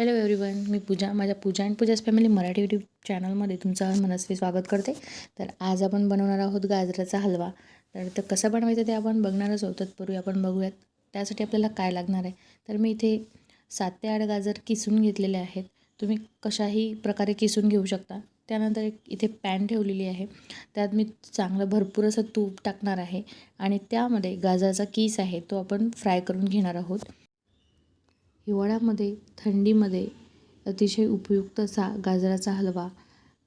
मी पूजा माझ्या पूजा अँड पूजाच family Marathi YouTube चॅनलमध्ये तुमचं मनस्वी स्वागत करते. तर आज आपण बनवणार आहोत गाजराचा हलवा. तर ते कसं बनवायचं ते आपण बघणारच आहोत तत्पूर्वी आपण बघूयात त्यासाठी आपल्याला काय लागणार आहे. तर मी इथे सात ते आठ गाजर किसून घेतलेले आहेत. तुम्ही कशाही प्रकारे किसून घेऊ शकता. त्यानंतर एक इथे पॅन ठेवलेली आहे. त्यात मी चांगलं भरपूर असं तूप टाकणार आहे. आणि त्यामध्ये गाजराचा किस आहे तो आपण फ्राय करून घेणार आहोत. हिवाळ्यामध्ये थंडीमध्ये अतिशय उपयुक्त असा गाजराचा हलवा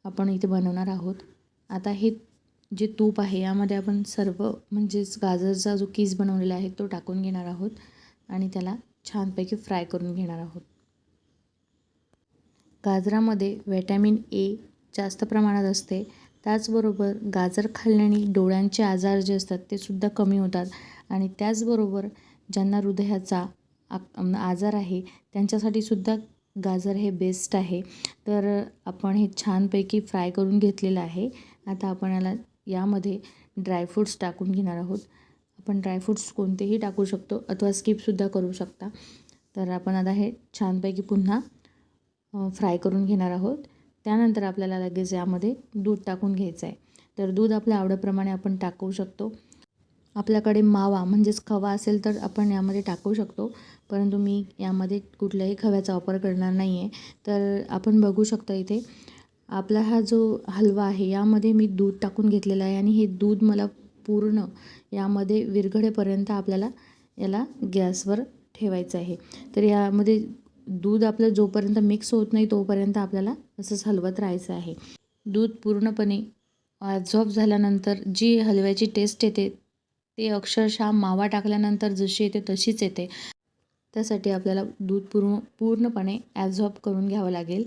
आपण इथे बनवणार आहोत. आता हे जे तूप आहे यामध्ये आपण सर्व म्हणजेच गाजरचा जो कीस बनवलेला आहे तो टाकून घेणार आहोत आणि त्याला छानपैकी फ्राय करून घेणार आहोत. गाजरामध्ये व्हिटॅमिन ए जास्त प्रमाणात असते. त्याचबरोबर गाजर खाल्ल्याने डोळ्यांचे आजार जे असतात ते सुद्धा कमी होतात. आणि त्याचबरोबर ज्यांना हृदयाचा आजार आहे त्यांच्यासाठी सुद्धा गाजर हे बेस्ट आहे. तर आपण हे छानपैकी फ्राय करून घेतलेलं आहे. आता आपण याला यामध्ये ड्रायफ्रूट्स टाकून घेणार आहोत. आपण ड्रायफ्रूट्स कोणतेही टाकू शकतो अथवा स्किपसुद्धा करू शकता. तर आपण आता हे छानपैकी पुन्हा फ्राय करून घेणार आहोत. त्यानंतर आपल्याला लगेच यामध्ये दूध टाकून घ्यायचं आहे तर दूध आपल्या आवडीप्रमाणे आपण टाकू शकतो. आपल्याकडे मावा म्हणजेच खवा असेल तर आपण यामध्ये टाकू शकतो. परंतु मी यामध्ये कुठल्याही खव्याचा वापर करणार नाही आहे तर आपण बघू शकता इथे आपला हा जो हलवा आहे यामध्ये मी दूध टाकून घेतलेला आहे आणि हे दूध मला पूर्ण यामध्ये विरघळेपर्यंत आपल्याला याला गॅसवर ठेवायचं आहे. तर यामध्ये दूध आपलं जोपर्यंत मिक्स होत नाही तोपर्यंत आपल्याला असंच हलवत राहायचं आहे. दूध पूर्णपणे ॲब्झॉर्ब झाल्यानंतर जी हलव्याची टेस्ट येते ते अक्षरशः मावा टाकल्यानंतर जशी येते तशीच येते. त्यासाठी आपल्याला दूध पूर्ण पूर्णपणे ॲझॉर्ब करून घ्यावं लागेल.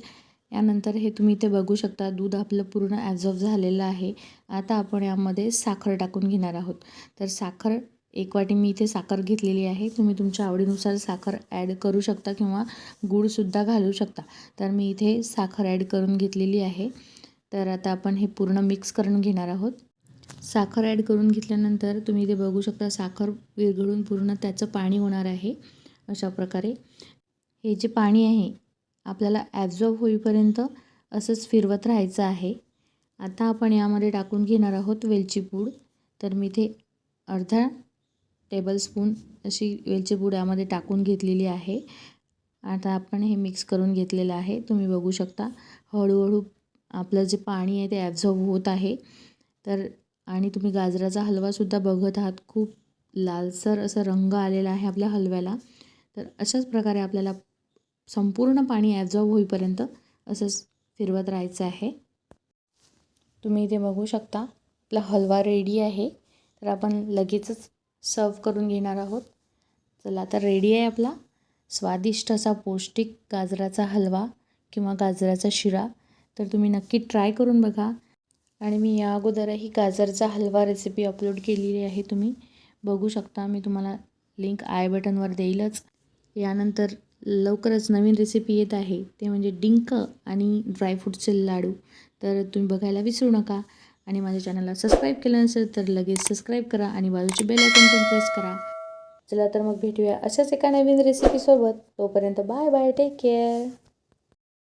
यानंतर हे तुम्ही इथे बघू शकता दूध आपलं पूर्ण ॲझॉर्ब झालेलं आहे. आता आपण यामध्ये साखर टाकून घेणार आहोत. तर साखर एक वाटी मी इथे साखर घेतलेली आहे. तुम्ही तुमच्या आवडीनुसार साखर ॲड करू शकता किंवा गूळसुद्धा घालू शकता. तर मी इथे साखर ॲड करून घेतलेली आहे. तर आता आपण हे पूर्ण मिक्स करून घेणार आहोत. साखर ॲड करून घेतल्यानंतर तुम्ही इथे बघू शकता साखर विरघळून पूर्ण त्याचं पाणी होणार आहे अशा प्रकारे. हे जे पाणी आहे आपल्याला ॲब्झॉर्ब होईपर्यंत असंच फिरवत राहायचं आहे. आता आपण यामध्ये टाकून घेणार आहोत वेलची पूड. तर मी इथे अर्धा टेबलस्पून अशी वेलची पूड यामध्ये टाकून घेतलेली आहे. आता आपण हे मिक्स करून घेतलेलं आहे. तुम्ही बघू शकता हळूहळू आपलं जे पाणी आहे ते ॲब्झॉर्ब होत आहे. तर आणि तुम्ही गाजराचा हलवासुद्धा बघत आहात. खूप लालसर असं रंग आलेला आहे आपल्या हलव्याला. तर अशाच प्रकारे आपल्याला संपूर्ण पाणी ॲब्झॉर्ब होईपर्यंत असंच फिरवत राहायचं आहे. तुम्ही इथे बघू शकता आपला हलवा रेडी आहे. तर आपण लगेचच सर्व करून घेणार आहोत. चला तर रेडी आहे आपला. स्वादिष्ट असा पौष्टिक गाजराचा हलवा किंवा गाजराचा शिरा. तर तुम्ही नक्की ट्राय करून बघा. आणि मी या अगोदरही गाजरचा हलवा रेसिपी अपलोड केलेली आहे तुम्ही. बघू शकता मी तुम्हाला लिंक आय बटनवर देईलच. यानंतर लवकरच नवीन रेसिपी येत आहे. ते म्हणजे डिंक आणि ड्रायफ्रूटचे लाडू. तर तुम्ही बघायला विसरू नका. आणि माझ्या चॅनलला सबस्क्राईब केलं नसेल तर लगेच सबस्क्राईब करा आणि बाजूची बेल आयकॉन पण प्रेस करा. चला तर मग भेटूया अशाच एका नवीन रेसिपीसोबत तोपर्यंत बाय बाय टेक केअर